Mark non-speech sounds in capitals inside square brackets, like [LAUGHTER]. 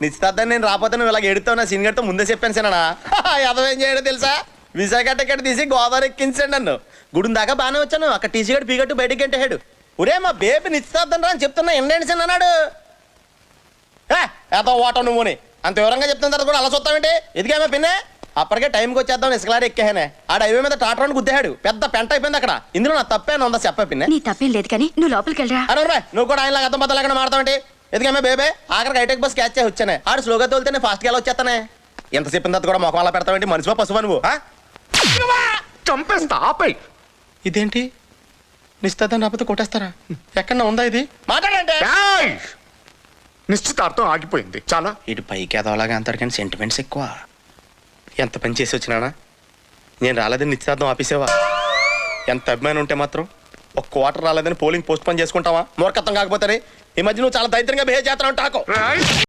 నిశ్చితార్థం నేను రాకపోతే నువ్వు ఇలాగ ఎడుతావు నా సీనియర్తో ముందే చెప్పాను సినా ఎదవేం [LAUGHS] చేయడం తెలుసా? విశాఖ టికెట్ తీసి గోదావరి ఎక్కించాడు నన్ను. గుడి దాకా బాగానే వచ్చాను. అక్కడ టీసీ గడు పీగట్టు బయటికి గంటేహాడు ఒరే మా బేబీ నిశ్చితార్థం రా అని చెప్తున్నా ఎండండి సిన్ అన్నాడు ఏదో ఓటం నువ్వుని అంత వివరంగా చెప్తున్న తర్వాత కూడా అలా చూస్తావేంటి? ఎదిగామా పిన్నే? అప్పటికే టైంకి వచ్చేద్దాం ఇసుకలారి ఎక్కేహానే ఆ హైవే మీద టాటరాన్ని గుద్దేశాడు. పెద్ద పెంట అయిపోయింది అక్కడ. ఇందులో నా తప్పేనా ఉందా చెప్ప పిన్నే. నీ తప్పేం లేదు కానీ నువ్వు లోపలికి వెళ్ళరా. నువ్వు కూడా ఆయన అర్థం బద్దలు ఎక్కడ మాడతావంటి ఎందుకమ్మా బేబే? ఆఖరికి హైటెక్ బస్ క్యాచ్ చేసి వచ్చానే. ఆడు స్లోగా తోలితేనే ఫాస్ట్గా వెళ్ళి వచ్చేస్తానే? ఎంత చెప్పిన తర్వాత కూడా మొఖం అలా పెడతావేంటి? మనిషివా పశువా నువ్వు? చంపేస్తా ఆపై ఇదేంటి? నిశ్చితార్థం రాకపోతే కొట్టేస్తారా? ఎక్కడన్నా ఉందా ఇది? మాట్లాడంటే ఏయ్! నిశ్చితార్థం ఆగిపోయింది. చాలా. ఇటు పైకి ఎదవలాగా కానీ సెంటిమెంట్స్ ఎక్కువ. ఎంత పని చేసి వచ్చినానా? నేను రాలేదని నిశ్చితార్థం ఆపేసావా? ఎంత అభిమానం ఉంటే మాత్రం? ఒక క్వార్టర్ రాలేదని పోలింగ్ పోస్ట్ పోన్ చేసుకుంటావా? మూర్ఖత్వం కాకపోతే ఈ మధ్య నువ్వు చాలా దైత్యంగా బిహేవ్ చేస్తున్నావు టాకో